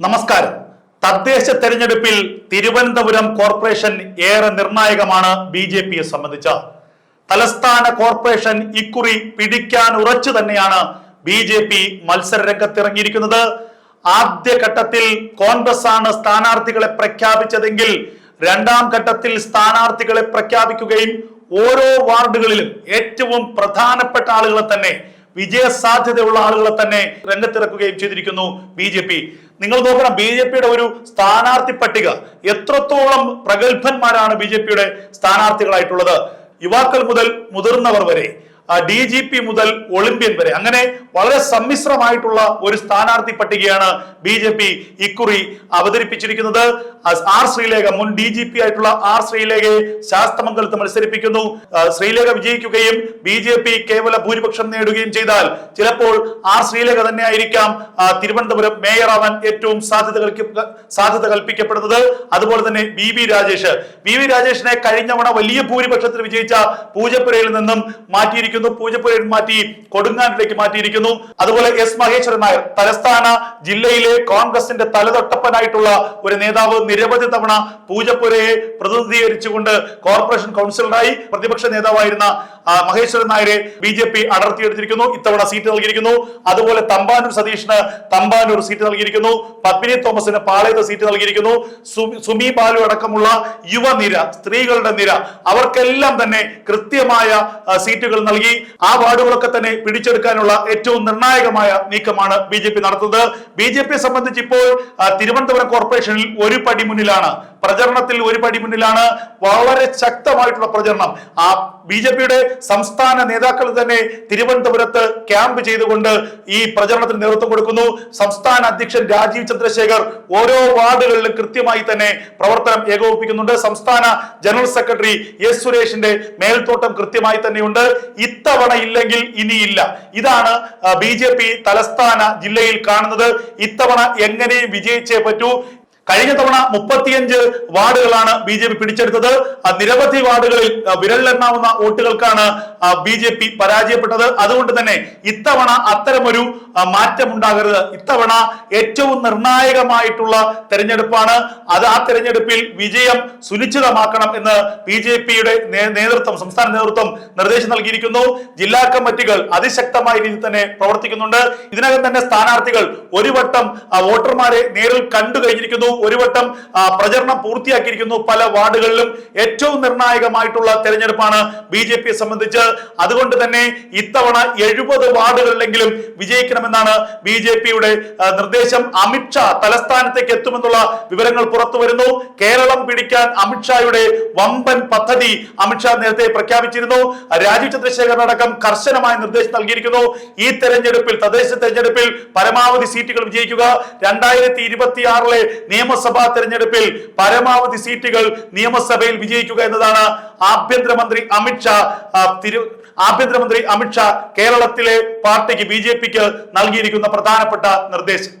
നമസ്കാരം. തദ്ദേശ തെരഞ്ഞെടുപ്പിൽ തിരുവനന്തപുരം കോർപ്പറേഷൻ ഏറെ നിർണായകമാണ് ബി ജെ പിയെ സംബന്ധിച്ച്. തലസ്ഥാന കോർപ്പറേഷൻ ഇക്കുറി പിടിക്കാൻ ഉറച്ചു തന്നെയാണ് ബി ജെ പി മത്സര രംഗത്തിറങ്ങിയിരിക്കുന്നത് ആദ്യഘട്ടത്തിൽ കോൺഗ്രസ് ആണ് സ്ഥാനാർത്ഥികളെ പ്രഖ്യാപിച്ചതെങ്കിൽ രണ്ടാം ഘട്ടത്തിൽ സ്ഥാനാർത്ഥികളെ പ്രഖ്യാപിക്കുകയും ഓരോ വാർഡുകളിലും ഏറ്റവും പ്രധാനപ്പെട്ട ആളുകളെ തന്നെ വിജയ സാധ്യതയുള്ള ആളുകളെ തന്നെ രംഗത്തിറക്കുകയും ചെയ്തിരിക്കുന്നു ബി ജെ പി. നിങ്ങൾ നോക്കണം ബി ജെ പിയുടെ ഒരു സ്ഥാനാർത്ഥി പട്ടിക. എത്രത്തോളം പ്രഗത്ഭന്മാരാണ് ബി ജെ പിയുടെ സ്ഥാനാർത്ഥികളായിട്ടുള്ളത്. യുവാക്കൾ മുതൽ മുതിർന്നവർ വരെ ഡി ജി പി മുതൽ ഒളിമ്പ്യൻ വരെ. അങ്ങനെ വളരെ സമ്മിശ്രമായിട്ടുള്ള ഒരു സ്ഥാനാർത്ഥി പട്ടികയാണ് ബി ജെ പി ഇക്കുറി അവതരിപ്പിച്ചിരിക്കുന്നത്. ആർ ശ്രീലേഖ മുൻ ഡി ജി പി ആയിട്ടുള്ള ആർ ശ്രീലേഖയെ ശാസ്തമംഗലത്ത് മത്സരിപ്പിക്കുന്നു. ശ്രീലേഖ വിജയിക്കുകയും ബി ജെ പി കേവല ഭൂരിപക്ഷം നേടുകയും ചെയ്താൽ ചിലപ്പോൾ ആർ ശ്രീലേഖ തന്നെ ആയിരിക്കാം തിരുവനന്തപുരം മേയറാവാൻ ഏറ്റവും സാധ്യത സാധ്യത കൽപ്പിക്കപ്പെടുന്നത്. അതുപോലെ തന്നെ B V Rajesh. B V രാജേഷിനെ കഴിഞ്ഞവണ വലിയ ഭൂരിപക്ഷത്തിൽ വിജയിച്ച പൂജപ്പുരയിൽ നിന്നും മാറ്റിയിരിക്കുന്നു. പൂജപ്പുരയിൽ മാറ്റി കൊടുങ്ങാനിലേക്ക് മാറ്റിയിരിക്കുന്നു. അതുപോലെ എസ് മഹേശ്വരൻ നായർ തലസ്ഥാന ജില്ലയിലെ കോൺഗ്രസിന്റെ തലതൊട്ടപ്പനായിട്ടുള്ള ഒരു നേതാവ് നിരവധി തവണ പൂജപ്പുരയെ പ്രതിനിധീകരിച്ചുകൊണ്ട് കോർപ്പറേഷൻ കൗൺസിലറായി പ്രതിപക്ഷ നേതാവായിരുന്ന മഹേശ്വരൻ നായരെ ബി ജെ പി അടർത്തിയെടുത്തിരിക്കുന്നു. ഇത്തവണ സീറ്റ് നൽകിയിരിക്കുന്നു. അതുപോലെ തമ്പാനൂർ സതീഷിന് തമ്പാനൂർ സീറ്റ് നൽകിയിരിക്കുന്നു. പത്മിനി തോമസിന് പാളയത്ത് സീറ്റ് നൽകിയിരിക്കുന്നു. സുമി ബാലു അടക്കമുള്ള യുവനിര സ്ത്രീകളുടെ നിര അവർക്കെല്ലാം തന്നെ കൃത്യമായ സീറ്റുകൾ നൽകി. ആ വാർഡുകളൊക്കെ തന്നെ പിടിച്ചെടുക്കാനുള്ള ഏറ്റവും നിർണായകമായ നീക്കമാണ് ബി ജെ പി നടത്തുന്നത്. ബി ജെ പിയെ സംബന്ധിച്ച് ഇപ്പോൾ തിരുവനന്തപുരം കോർപ്പറേഷനിൽ ഒരു പടി മുന്നിലാണ്. പ്രചരണത്തിൽ ഒരു പടി മുന്നിലാണ്. വളരെ ശക്തമായിട്ടുള്ള പ്രചരണം. ആ ബി ജെ പിയുടെ സംസ്ഥാന നേതാക്കൾ തന്നെ തിരുവനന്തപുരത്ത് ക്യാമ്പ് ചെയ്തുകൊണ്ട് ഈ പ്രചരണത്തിന് നേതൃത്വം കൊടുക്കുന്നു. സംസ്ഥാന അധ്യക്ഷൻ രാജീവ് ചന്ദ്രശേഖർ ഓരോ വാർഡുകളിലും കൃത്യമായി തന്നെ പ്രവർത്തനം ഏകോപിപ്പിക്കുന്നുണ്ട്. സംസ്ഥാന ജനറൽ സെക്രട്ടറി എസ് സുരേഷിന്റെ മേൽത്തോട്ടം കൃത്യമായി തന്നെയുണ്ട്. ഇത്തവണ ഇല്ലെങ്കിൽ ഇനിയില്ല. ഇതാണ് ബി തലസ്ഥാന ജില്ലയിൽ കാണുന്നത്. ഇത്തവണ എങ്ങനെയും വിജയിച്ചേ പറ്റൂ? കഴിഞ്ഞ തവണ മുപ്പത്തിയഞ്ച് വാർഡുകളാണ് ബി ജെ പി പിടിച്ചെടുത്തത്. നിരവധി വാർഡുകളിൽ വിരലിലെണ്ണാവുന്ന വോട്ടുകൾക്കാണ് ബി ജെ പി പരാജയപ്പെട്ടത്. അതുകൊണ്ട് തന്നെ ഇത്തവണ അത്തരമൊരു മാറ്റം ഉണ്ടാകരുത് ഇത്തവണ ഏറ്റവും നിർണായകമായിട്ടുള്ള തെരഞ്ഞെടുപ്പാണ്. അത് ആ തെരഞ്ഞെടുപ്പിൽ വിജയം സുനിശ്ചിതമാക്കണം എന്ന് ബി ജെ പിയുടെ നേതൃത്വം സംസ്ഥാന നേതൃത്വം നിർദ്ദേശം നൽകിയിരിക്കുന്നു. ജില്ലാ കമ്മിറ്റികൾ അതിശക്തമായ രീതിയിൽ തന്നെ പ്രവർത്തിക്കുന്നുണ്ട്. ഇതിനകം തന്നെ സ്ഥാനാർത്ഥികൾ ഒരു വട്ടം വോട്ടർമാരെ നേരിൽ കണ്ടു കഴിഞ്ഞിരിക്കുന്നു. ഒരു വട്ടം പ്രചരണം പൂർത്തിയാക്കിയിരിക്കുന്നു പല വാർഡുകളിലും. ഏറ്റവും നിർണായകമായിട്ടുള്ള തെരഞ്ഞെടുപ്പാണ് ബി ജെ പിയെ സംബന്ധിച്ച്. അതുകൊണ്ട് തന്നെ ഇത്തവണ എഴുപത് വാർഡുകളിലെങ്കിലും വിജയിക്കണമെന്നാണ് ബി ജെ പിയുടെ നിർദ്ദേശം. അമിത്ഷാ തലസ്ഥാനത്തേക്ക് എത്തുമെന്നുള്ള വിവരങ്ങൾ പുറത്തു വരുന്നു. കേരളം പിടിക്കാൻ അമിത്ഷായുടെ വമ്പൻ പദ്ധതി അമിത്ഷാ നേരത്തെ പ്രഖ്യാപിച്ചിരുന്നു. രാജീവ് ചന്ദ്രശേഖരനടക്കം കർശനമായ നിർദ്ദേശം നൽകിയിരിക്കുന്നു. ഈ തെരഞ്ഞെടുപ്പിൽ തദ്ദേശ തെരഞ്ഞെടുപ്പിൽ പരമാവധി സീറ്റുകൾ വിജയിക്കുക. രണ്ടായിരത്തി ഇരുപത്തിയാറിലെ നിയമസഭാ തെരഞ്ഞെടുപ്പിൽ പരമാവധി സീറ്റുകൾ നിയമസഭയിൽ വിജയിക്കുക എന്നതാണ് ആഭ്യന്തരമന്ത്രി അമിത്ഷാ തിരു ആഭ്യന്തരമന്ത്രി അമിത്ഷാ കേരളത്തിലെ പാർട്ടിക്ക് ബി നൽകിയിരിക്കുന്ന പ്രധാനപ്പെട്ട നിർദ്ദേശം.